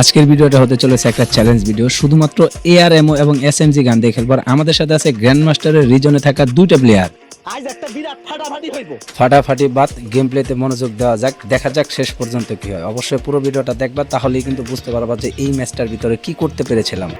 আজকের ভিডিওটা হতে চলেছে একটা চ্যালেঞ্জ ভিডিও শুধুমাত্র এআরএমও এবং এস এসএমজি গান দিয়ে খেলবার। আমাদের সাথে আছে গ্র্যান্ড মাস্টারের রিজনে থাকা দুইটা প্লেয়ার আজ একটা বিরাট ফাটাফাটি হইব। ফাটাফাটি বাদ গেম প্লেতে মনোযোগ দেওয়া যাক। দেখা যাক শেষ পর্যন্ত কি হয়। অবশ্যই পুরো ভিডিওটা দেখবা তাহলেই কিন্তু বুঝতে পারবা যে এই ম্যাচটার ভিতরে কি করতে পেরেছিলাম।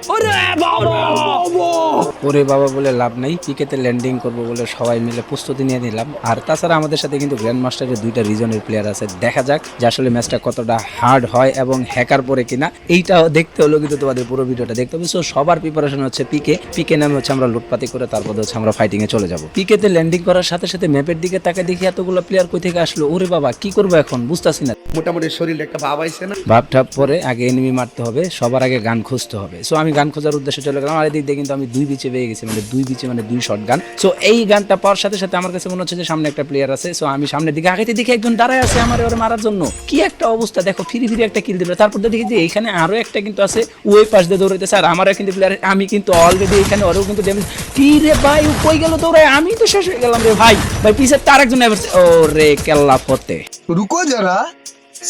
ওরে বাবা বলে লাভ নেই পিকেতে ল্যান্ডিং করব বলে সবাই মিলে প্রস্তুতি নিয়ে নিলাম। আর তাছাড়া আমাদের সাথে কিন্তু গ্র্যান্ড মাস্টারের দুইটা রিজনের প্লেয়ার আছে দেখা যাক যে আসলে ম্যাচটা কতটা হার্ড হয় এবং হ্যাকার পরে কিনা। এইটাও দেখতে হলো কিন্তু তোমাদের পুরো ভিডিওটা দেখতে হবে। সো সবার প্রিপারেশন হচ্ছে পিকে পিকে নামে হচ্ছে আমরা লুটপাতি করে তারপর হচ্ছে আমরা ফাইটিং এ চলে যাব। পিকেতে ল্যান্ডিং করার সাথে সাথে ম্যাপের দিকে তাকে দেখি এতগুলো প্লেয়ার কই থেকে আসলো। ওরে বাবা কি করব এখন? বুঝতেছি না। মোটামুটি শরীরে একটা ভাব আইছে না? ভাব ঠাপ পরে আগে এনিমি মারতে হবে সবার আগে গান খুঁজতে হবে। সো আমি গান খোঁজার উদ্দেশ্যে চলে গেলাম। আর এদিক দিয়ে কিন্তু আমি দুই বিচে পেয়ে গেছে মানে দুই বিচে মানে দুই শর্ট গান। সো এই গানটা পাওয়ার সাথে সাথে আমার কাছে মনে হচ্ছে যে সামনে একটা প্লেয়ার আছে। সো আমি সামনে দিকে আগে দেখি একজন দাঁড়ায় আছে আমার ওর মারার জন্য। কি একটা অবস্থা, দেখো, ফিরি ফিরি একটা কিল দিল তারপর দেখি যে এখানে আরও একটা কিন্তু আছে ওই পাশ দিয়ে দৌড়াইতে স্যার আমারও কিন্তু প্লেয়ার আমি কিন্তু অলরেডি এখানে, ওরও কিন্তু ড্যামেজ কি রে ভাই কই গেল দৌড়ায়? আমি তো শেষ হয়ে গেলাম রে ভাই। ভাই পিসের তার একজন ও রে কেল্লা ফতে রুকো যারা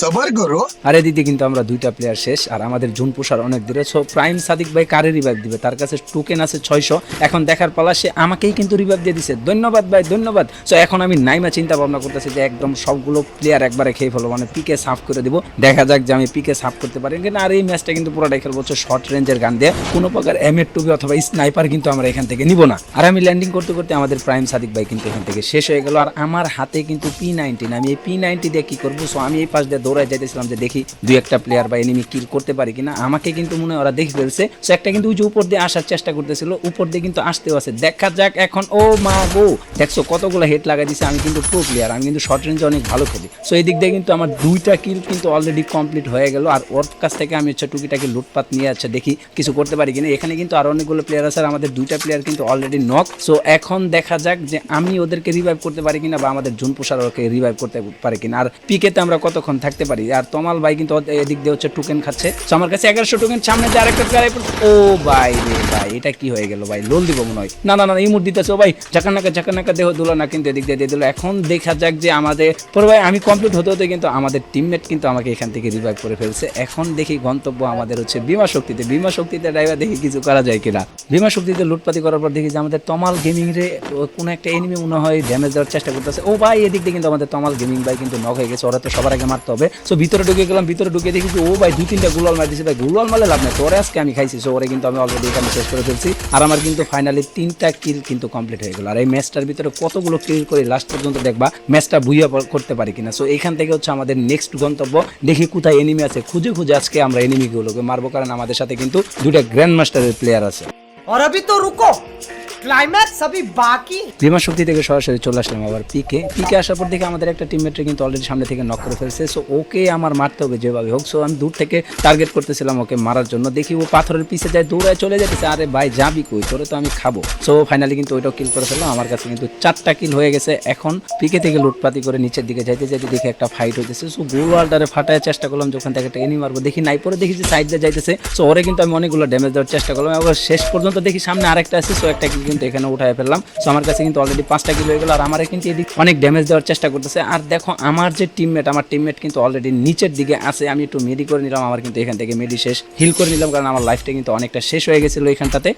সবার করো আরে দিদি, কিন্তু আমরা দুইটা প্লেয়ার শেষ, আর আমাদের জুন পোষার অনেক দূরে। সো প্রাইম সাদিক ভাই কারে রিভাইভ দিবে? তার কাছে টোকেন আছে ছয়শো। এখন দেখার পালা, সে আমাকেই কিন্তু রিভাইভ দিয়ে দিছে। ধন্যবাদ ভাই, ধন্যবাদ। সো এখন আমি নাইমা চিন্তা ভাবনা করতেছি যে একদম সবগুলো প্লেয়ার একবারে খেয়ে ফেলো মানে পিকে সাফ করে দিব। দেখা যাক যে আমি পিকে সাফ করতে পারি। কিন্তু আর এই ম্যাচটা কিন্তু পুরোটাই খেলব শর্ট রেঞ্জের গান দিয়ে। কোনো প্রকার এম এর টুবি অথবা স্নাইপার কিন্তু আমরা এখান থেকে নিব না। আর আমি ল্যান্ডিং করতে করতে আমাদের প্রাইম সাদিক ভাই কিন্তু এখান থেকে শেষ হয়ে গেল। আর আমার হাতে কিন্তু পি নাইনটিন আমি এই পি নাইনটি দিয়ে কি করব? সো আমি এই পাশ দিয়ে দৌড়ায় যাইতেছিলাম যে দেখি দুই একটা প্লেয়ার বা এনিমি কিল করতে পারি কিনা। আমাকে কিন্তু মনে হয় ওরা দেখে ফেলছে। সো একটা কিন্তু ওই যে উপর দিয়ে আসার চেষ্টা করতেছিল, উপর দিয়ে কিন্তু আসতেও আছে। দেখা যাক এখন, ও মা গো! দেখছ কতগুলো হেড লাগাই দিছে, আমি কিন্তু প্রো প্লেয়ার আমি কিন্তু শর্ট রেঞ্জে অনেক ভালো খেলি। সো এই দিক দিয়ে কিন্তু আমার দুইটা কিল কিন্তু অলরেডি কমপ্লিট হয়ে গেল। আর ওর কাছ থেকে আমি হচ্ছে টুকিটাকে লুটপাট নিয়ে আছে দেখি কিছু করতে পারি কিনা। এখানে কিন্তু আরও অনেকগুলো প্লেয়ার আছে, আর আমাদের দুইটা প্লেয়ার কিন্তু অলরেডি নক সো এখন দেখা যাক যে আমি ওদেরকে রিভাইভ করতে পারি কিনা বা আমাদের জুন পোষার ওকে রিভাইভ করতে পারি কিনা। আর পিকেতে আমরা কতক্ষণ থাকতে পারি। আর তমাল ভাই কিন্তু এদিক দিয়ে হচ্ছে টোকেন খাচ্ছে। তো আমার কাছে এগারোশো টোকেন সামনে যে আরেকটা প্লেয়ার ও ভাই রে ভাই, এটা কি হয়ে গেল ভাই? লোল দিব মনে হয়। না না না, এই মুড দিতেছে। ও ভাই, ঝাঁকানাকা ঝাঁকানাকা দেহ দিল না কিন্তু এদিক দিয়ে দিয়ে দিল। এখন দেখা যাক যে আমাদের পরে ভাই, আমি কমপ্লিট হতে হতে কিন্তু আমাদের টিমমেট কিন্তু আমাকে এখান থেকে রিভাইভ করে ফেলছে। এখন দেখি গন্তব্য আমাদের হচ্ছে বিমা শক্তিতে। বিমা শক্তিতে ড্রাইভার দেখি কিছু করা যায় কিনা। বিমা শক্তিতে লুটপাতি করার পর দেখি যে আমাদের তমাল গেমিং রে কোনো একটা এনিমি মনে হয় ড্যামেজ দেওয়ার চেষ্টা করতেছে। ও ভাই, এদিক দিয়ে কিন্তু আমাদের তমাল গেমিং ভাই কিন্তু নক হয়ে গেছে। ওরা তো সবার আগে মারতে। হবে সো ভিতরে ঢুকে গেলাম ভিতরে ঢুকে দেখি যে ও ভাই দুই তিনটা গুলাল মার দিছে ভাই গুলাল মারলে লাভ নেই তোরে আজকে আমি খাইছি সো ওরে কিন্তু আমি অলরেডি এখানে শেষ করে ফেলছি আর আমার কিন্তু ফাইনালি তিনটা কিল কিন্তু কমপ্লিট হয়ে গেল আর এই ম্যাচটার ভিতরে কতগুলো কিল করে লাস্ট পর্যন্ত দেখবা ম্যাচটা বুইয়া প- করতে পারি কিনা সো এখান থেকে হচ্ছে আমাদের নেক্সট গন্তব্য দেখি কোথায় এনিমি আছে খুঁজে খুঁজে আজকে আমরা এনিমিগুলোকে মারবো কারণ আমাদের সাথে কিন্তু দুইটা গ্র্যান্ড মাস্টারের প্লেয়ার আছে और अभी तो रुको ক্লাইম্যাক্স সবই বাকি শক্তি থেকে সরাসরি চলে আসলাম আবার পিকে পিকে আসার পর আমাদের একটা কিন্তু অলরেডি সামনে থেকে নক করে ফেলছে। সো ওকে আমার মারতে হবে যেভাবে হোক। সো আমি দূর থেকে টার্গেট করতেছিলাম ওকে মারার জন্য। দেখি ও পাথরের পিছে যায়, দৌড়ায় চলে যেতেছে। আরে ভাই, যাবি কই? তোরে তো আমি খাব। সো ফাইনালি কিন্তু ওইটাও কিল করে ফেললাম। আমার কাছে কিন্তু চারটা কিল হয়ে গেছে। এখন পিকে থেকে লুটপাতি করে নিচের দিকে যাইতে যাইতে দেখি একটা ফাইট হইতেছে। সো গোল ফাটায় চেষ্টা করলাম যখন থেকে একটা এনি মারবো। দেখি নাই পরে দেখি যে সাইড দিয়ে যাইতেছে। সো ওরে কিন্তু আমি অনেকগুলো ড্যামেজ দেওয়ার চেষ্টা করলাম। আবার শেষ পর্যন্ত দেখি সামনে আরেকটা আছে। সো একটা কিন্তু কিন্তু এখানে উঠায় ফেললাম। সো আমার কাছে কিন্তু অলরেডি পাঁচটা কিল হয়ে গেল আর আমার কিন্তু এদিক অনেক ড্যামেজ দেওয়ার চেষ্টা করতেছে। আর দেখো, আমার যে টিমমেট আমার টিমমেট কিন্তু অলরেডি নিচের দিকে আছে। আমি একটু মেডি করে নিলাম, আমার কিন্তু এখান থেকে মেডি শেষ। হিল করে নিলাম কারণ আমার লাইফটা কিন্তু অনেকটা শেষ হয়ে গেছিল এখানটাতে।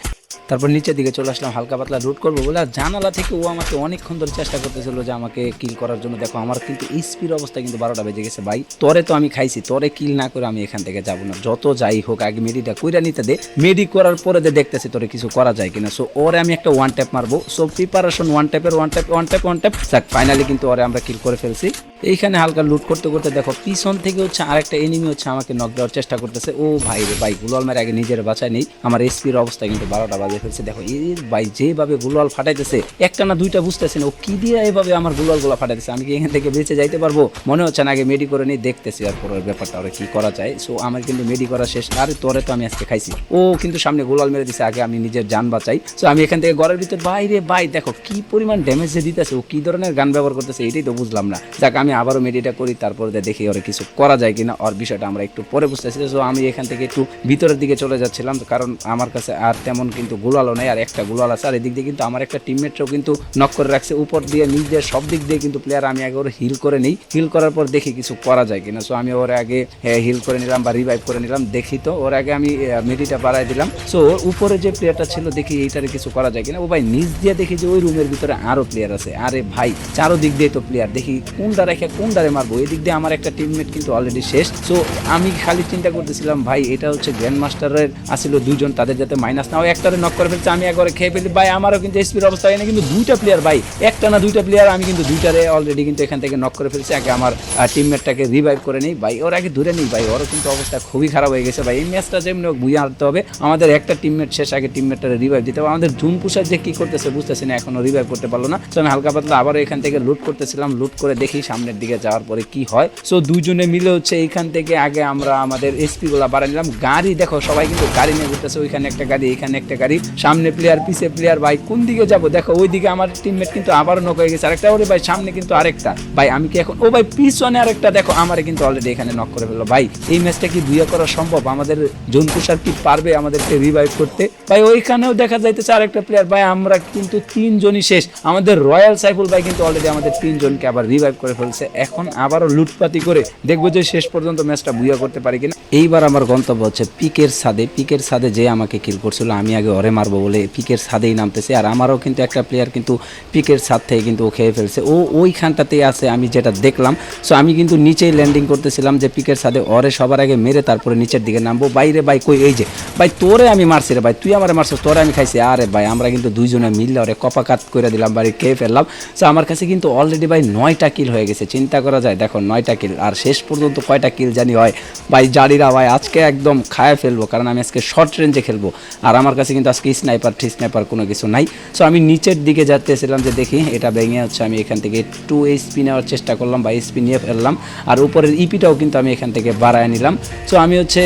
তারপর নিচের দিকে চলে আসলাম, হালকা পাতলা রুট করব বলে। আর জানালা থেকে ও আমাকে অনেকক্ষণ ধরে চেষ্টা করতেছিল যে আমাকে কিল করার জন্য। দেখো, আমার কিন্তু স্পিড অবস্থা কিন্তু বারোটা বেজে গেছে ভাই। তোরে তো আমি খাইছি, তোরে কিল না করে আমি এখান থেকে যাব না। যত যাই হোক, আগে মেডিটা কইরা নিতে দে। মেডি করার পরে দে দেখতেছি তোরে কিছু করা যায় কিনা। সো ওরে আমি একটা ওয়ান ট্যাপ মারবো। So preparation one ট্যাপের one tap one tap one tap finally কিন্তু ওরে আমরা কিল করে ফেলছি। এইখানে হালকা লুট করতে করতে দেখো, পিছন থেকে হচ্ছে আরেকটা এনিমি হচ্ছে আমাকে নক দেওয়ার চেষ্টা করতেছে। ও ভাই রে ভাই, গুলাল মারে আগে নিজের বাঁচায় নেই। আমার এসপির অবস্থা কিন্তু বারোটা বাজে ফেলছে। দেখো এই ভাই যেভাবে গুলাল ফাটাইতেছে, একটা না দুইটা বুঝতেছে ও কি দিয়ে এভাবে আমার গুলালগুলা ফাটাইতেছে? আমি কি এখান থেকে বেঁচে যাইতে পারব? মনে হচ্ছে না আগে মেডি করে নিয়ে দেখতেছি আর পরের ব্যাপারটা ওরা কি করা যায়। সো আমার কিন্তু মেডি করা শেষ। আরে, তোরে তো আমি আজকে খাইছি। ও কিন্তু সামনে গোলাল মেরে দিছে, আগে আমি নিজের যান বাঁচাই। সো আমি এখান থেকে ঘরের ভিতর বাইরে ভাই, দেখো কি পরিমাণ ড্যামেজ যে দিতেছে, ও কি ধরনের গান ব্যবহার করতেছে, এটাই তো বুঝলাম না। যাক আমি আবারও মেডিটা করি, তারপর দেখি ওরা কিছু করা যায় কিনা। ওর বিষয়টা আমরা একটু পরে বুঝতেছি। সো আমি এখান থেকে একটু ভিতরের দিকে চলে যাচ্ছিলাম কারণ আমার কাছে আর তেমন কিন্তু গুলালও নেই, আর একটা গুলাল আছে। আর এদিক দিয়ে কিন্তু আমার একটা টিমমেটও কিন্তু নক করে রাখছে। উপর দিয়ে, নিচ দিয়ে, সব দিক দিয়ে কিন্তু প্লেয়ার আমি আগে ওর হিল করে নিই। হিল করার পর দেখি কিছু করা যায় কিনা। সো আমি ওর আগে হিল করে নিলাম বা রিভাইভ করে নিলাম। দেখি তো, ওর আগে আমি মেডিটা বাড়াই দিলাম। সো ওর উপরে যে প্লেয়ারটা ছিল, দেখি এইটারে কিছু করা যায় কিনা। ও ভাই, নিচ দিয়ে দেখি যে ওই রুমের ভিতরে আরও প্লেয়ার আছে। আরে ভাই চারো দিক দিয়ে তো প্লেয়ার দেখি কোনটা রেখে কোনটারে মারবো? এই দিক দিয়ে আমার একটা টিমমেট কিন্তু অলরেডি শেষ। সো আমি খালি চিন্তা করতেছিলাম, ভাই, এটা হচ্ছে গ্র্যান্ড মাস্টারের আসছিল দুজন তাদের যাতে মাইনাস না হয়। একটারে নক করে ফেলছে, আমি একবারে খেয়ে ফেলি। ভাই, আমারও কিন্তু এসপির অবস্থা হয় না কিন্তু দুইটা প্লেয়ার ভাই, একটা না দুইটা প্লেয়ার আমি কিন্তু দুইটারে অলরেডি কিন্তু এখান থেকে নক করে ফেলছি। আগে আমার টিমমেটটাকে রিভাইভ করে নেই। ভাই, ওর আগে ধরে নেই, ভাই, ওরও কিন্তু অবস্থা খুবই খারাপ হয়ে গেছে। ভাই, এই ম্যাচটা যেমনি বুঝে আনতে হবে। আমাদের একটা টিমমেট শেষ, আগে টিমমেটটা রিভাইভ দিতে হবে। আমাদের জুন পুষার যে কি করতেছে বুঝতেছি না, এখনও রিভাইভ করতে পারল না। তো আমি হালকা পাতলা আবারও এখান থেকে লুট করতেছিলাম। লুট করে দেখি সামনের দিকে যাওয়ার পরে কি হয়? সো দুজনে মিলে হচ্ছে এইখান থেকে আগে আমরা আমাদের এসপি গুলা বাড়াই নিলাম। গাড়ি দেখো, সবাই কিন্তু গাড়ি নিয়ে ঘুরতেছে। ওইখানে একটা গাড়ি এখানে একটা গাড়ি। সামনে প্লেয়ার পিছে প্লেয়ার ভাই, কোন দিকে যাব? দেখো ওই দিকে আমার টিমমেট কিন্তু আবারও নক হয়ে গেছে। আরেকটা, ওরে ভাই, সামনে কিন্তু আরেকটা। ভাই, আমি কি এখন, ও ভাই, পিছনে আরেকটা দেখো, আমারে কিন্তু অলরেডি এখানে নক করে ফেলল। ভাই, এই ম্যাচটা কি বুয়া করা সম্ভব? আমাদের জন্তুসার কি পারবে আমাদেরকে রিভাইভ করতে? ভাই, ওইখানেও দেখা যাইতেছে আরেকটা প্লেয়ার ভাই, আমরা কিন্তু তিনজনই শেষ। আমাদের রয়্যাল সাইফুল ভাই কিন্তু অলরেডি আমাদের তিনজনকে আবার রিভাইভ করে ফেলছে। এখন আবারও লুটপাতি করে দেখব যে শেষ পর্যন্ত ম্যাচটা বুয়া করতে পারি কিনা। এইবার আমার গন্তব্য হচ্ছে পিকের সাদে পিকের সাদে যে আমাকে কিল করছিল, আমি আগে ওরে মারবো বলে পিকের সাদেই নামতেছে। আর আমারও কিন্তু একটা প্লেয়ার কিন্তু পিকের সাদ থেকে কিন্তু ও খেয়ে ফেলছে। ও ওইখানটাতেই আছে, আমি যেটা দেখলাম। সো আমি কিন্তু নিচেই ল্যান্ডিং করতেছিলাম যে পিকের সাদে ওরে সবার আগে মেরে তারপরে নিচের দিকে নামবো। বাইরে ভাই, কই এই যে? ভাই, তোরে আমি মারছি রে ভাই, তুই আমার মারছিস, তোরে আমি খাইছি। আরে ভাই, আমরা কিন্তু দুইজনে মিললে ওরে কপাকাত করে দিলাম বাড়ি খেয়ে ফেললাম। সো আমার কাছে কিন্তু অলরেডি ভাই নয়টা কিল হয়ে গেছে চিন্তা করা যায়। দেখো, নয়টা কিল, আর শেষ পর্যন্ত কয়টা কিল জানি হয়? ভাই, জারিরা, ভাই, আজকে একদম খায় ফেলব, কারণ আমি আজকে শর্ট রেঞ্জে খেলব। আর আমার কাছে কিন্তু আজকে স্নাইপার ট্রি স্নাইপার কোনো কিছু নাই। সো আমি নিচের দিকে যাচ্তেছিলাম যে দেখি, এটা ভেঙে হচ্ছে, আমি এখান থেকে একটু এইচপি নেওয়ার চেষ্টা করলাম, বা এইচপি নিয়ে ফেললাম। আর উপরের ইপিটাও কিন্তু আমি এখান থেকে বাড়ায় নিলাম। সো আমি হচ্ছে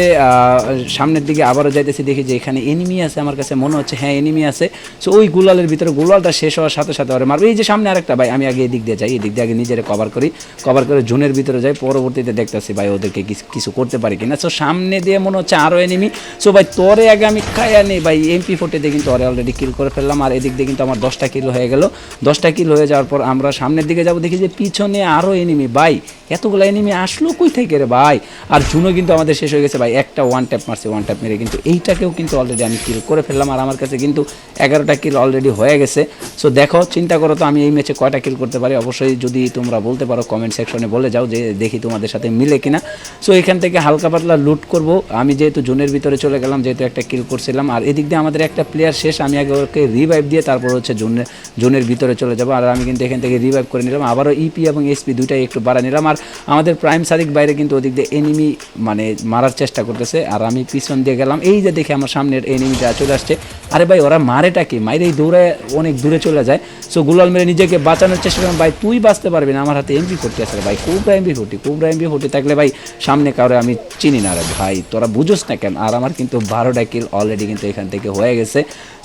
সামনের দিকে আবারও যাইতেছি, দেখি যে এখানে এনিমি আছে, আমার কাছে মনে হচ্ছে হ্যাঁ এনিমি আছে। সো ওই গুলালের ভিতরে, গুলালটা শেষ হওয়ার সাথে সাথে ওরে মারবে। এই যে সামনে আরেকটা, ভাই, আমি আগে এদিক দিয়ে যাই, এদিক দিয়ে আগে নিজেরে কভার করি। কভার করে জোনের ভিতরে যাই, পরবর্তীতে দেখতেছি ভাই ওদেরকে কিছু- করতে পারি কিনা। সো সামনে দিয়ে মনে হচ্ছে আরও এনিমি সো ভাই, তোরে আগে আমি খাইয়া নেই। ভাই এমপি ফোর্টিতে কিন্তু ওরে অলরেডি কিল করে ফেললাম, আর এদিক দিয়ে কিন্তু আমার দশটা কিল হয়ে গেল। দশটা কিল হয়ে যাওয়ার পর আমরা সামনের দিকে যাব, দেখি যে পিছনে আরও এনিমি ভাই, এতগুলো এনিমি আসলো কই থেকে রে ভাই? আর জুনো কিন্তু আমাদের শেষ হয়ে গেছে। ভাই, একটা ওয়ান ট্যাপ মারছে ওয়ান ট্যাপ মেরে কিন্তু এইটাকেও কিন্তু অলরেডি আমি কিল করে ফেললাম, আর আমার কাছে কিন্তু এগারোটা কিল অলরেডি হয়ে গেছে। সো দেখো, চিন্তা করো তো, আমি এই ম্যাচে কয়টা কিল করতে পারি? অবশ্যই যদি তোমরা বলতে পারো কমেন্ট সেকশনে বলে যাও যে দেখি তোমাদের সাথে মিলে কিনা। সো এখান থেকে হালকা পাতলা লুট করব। আমি যেহেতু জোনের ভিতরে চলে গেলাম, যেহেতু একটা কিল করছিলাম, আর এদিক দিয়ে আমাদের একটা প্লেয়ার শেষ, আমি আগে ওকে রিভাইভ দিয়ে তারপর হচ্ছে জোনের জোনের ভিতরে চলে যাব। আর আমি কিন্তু এখান থেকে রিভাইভ করে নিলাম। আবারও ইপি এবং এসপি দুইটাই একটু বাড়া নিলাম। আর আমাদের প্রাইম সাদিক বাইরে কিন্তু ওদিক দিয়ে এনিমি মানে মারার চেষ্টা করতেছে। আর আমি পিছন দিয়ে গেলাম। এই যে দেখে আমার সামনের এনিমিটা চলে আসছে। আরে ভাই, ওরা মারেটা কি? মাইরেই দৌড়ে অনেক দূরে চলে যায়। সো গুলাল মেরে নিজেকে বাঁচানোর চেষ্টা করলাম। ভাই, তুই বাঁচতে পারবি না আমার হাতে। এমপি ফোর্টি রে ভাই cobra MP forty cobra MP forty থাকলে ভাই সামনে কাউরে আমি চিনি না রে ভাই। তোরা বুঝোস না কেন? আর আমার কিন্তু বারোটা কিল অলরেডি কিন্তু এখান থেকে হয়ে গেছে।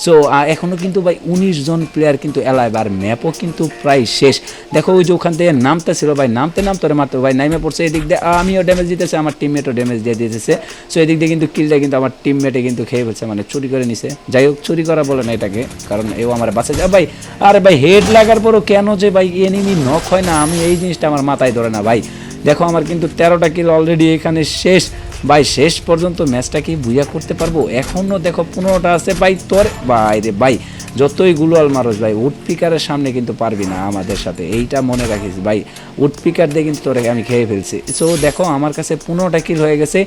সো এখনও কিন্তু ভাই উনিশ জন প্লেয়ার কিন্তু এলাইভ আর ম্যাপও কিন্তু প্রায় শেষ। দেখো ওই যে ওখান থেকে নামতে ছিল ভাই, নামতে নামতে মারতে ভাই নাইমে পড়ছে এদিক দিয়ে আমিও ড্যামেজ দিতেছে, আমার টিমমেটও ড্যামেজ দিয়ে দিতেছে। সো এদিক দিয়ে কিন্তু কিলটা কিন্তু আমার টিমমেটে কিন্তু খেয়ে ফেলছে মানে চুরি করে নিছে। যাই হোক, চুরি করা বলে না এটাকে, কারণ এও আমার বাসে যা ভাই, আরে ভাই হেড লাগার পরও কেন যে ভাই এনিমি নক হয় না? আমি এই জিনিসটা আমার মাথায় ধরে না, ভাই। দেখো, আমার কিন্তু তেরোটা কিল অলরেডি এখানে শেষ। ভাই, শেষ পর্যন্ত ম্যাচটা কি বুঝা করতে পারব? এখনও দেখো, পনেরোটা আছে। ভাই, তোর ভাই রে, ভাই যতই গুলোয়াল মারস ভাই উডপিকারের সামনে কিন্তু পারবি না আমাদের সাথে। এইটা মনে রাখিস ভাই উডপিকার দিয়ে কিন্তু তোরে আমি খেয়ে ফেলছি। সো দেখো, আমার কাছে পনেরোটা কিল হয়ে গেছে,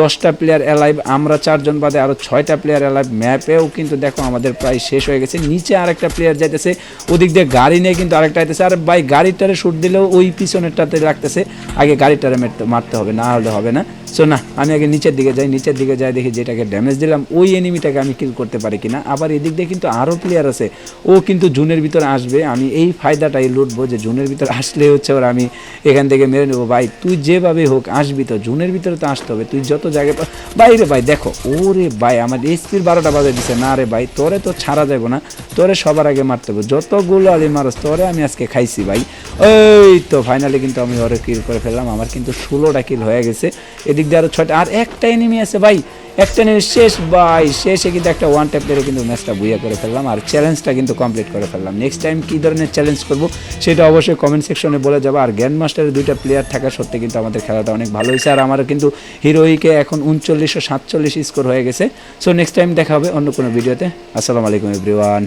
দশটা প্লেয়ার অ্যালাইভ আমরা চারজন বাদে আরও ছয়টা প্লেয়ার অ্যালাইভ ম্যাপেও কিন্তু দেখো আমাদের প্রায় শেষ হয়ে গেছে। নিচে আরেকটা প্লেয়ার যাইতেছে, ওদিক দিয়ে গাড়ি নিয়ে কিন্তু আরেকটা আইতেছে। আর ভাই, গাড়িটারে শুট দিলেও ওই পিছনেরটাতে রাখতেছে, আগে গাড়িটারে মারতে হবে, না হলে হবে না। সো না, আমি আগে নিচের দিকে যাই, নিচের দিকে যাই দেখি যেটাকে ড্যামেজ দিলাম, ওই এনিমিটাকে আমি কিল করতে পারি কিনা। আবার এদিক দিয়ে কিন্তু আরও প্লেয়ার আছে, ও কিন্তু জুনের ভিতর আসবে, আমি এই ফায়দাটাই লুটবো যে জুনের ভিতর আসলে হচ্ছে ওর আমি এখান থেকে মেরে নেব। ভাই, তুই যেভাবে হোক আসবি তো, জুনের ভিতরে তো আসতে হবে, তুই যত জায়গায় বাইরে ভাই, দেখো, ওরে ভাই, আমার এসপির বারোটা বাজে দিছে, না রে ভাই, তোরে তো ছাড়া যাব না, তোরে সবার আগে মারতে হবে। যতগুলো আলি মারস তোরে আমি আজকে খাইছি ভাই। এই তো ফাইনালি কিন্তু আমি ওরে কিল করে ফেললাম, আমার কিন্তু ষোলোটা কিল হয়ে গেছে। এদিক দিয়ে আরও ছয়টা। আর একটা এনিমি আছে ভাই। একটা এনিমি শেষ। ভাই, শেষে কিন্তু একটা ওয়ান ট্যাপ মেরে কিন্তু ম্যাচটা বুইয়া করে ফেললাম। আর চ্যালেঞ্জটা কিন্তু কমপ্লিট করে ফেললাম। নেক্সট টাইম কী ধরনের চ্যালেঞ্জ করব, সেটা অবশ্যই কমেন্ট সেকশনে বলে যাব। আর গ্র্যান্ড মাস্টারের দুইটা প্লেয়ার থাকা সত্ত্বে কিন্তু আমাদের খেলাটা অনেক ভালো হয়েছে। আর আমার কিন্তু হিরোইকে এখন উনচল্লিশশো সাতচল্লিশ স্কোর হয়ে গেছে। সো নেক্সট টাইম দেখা হবে অন্য কোনো ভিডিওতে আসসালামু আলাইকুম এভরিওয়ান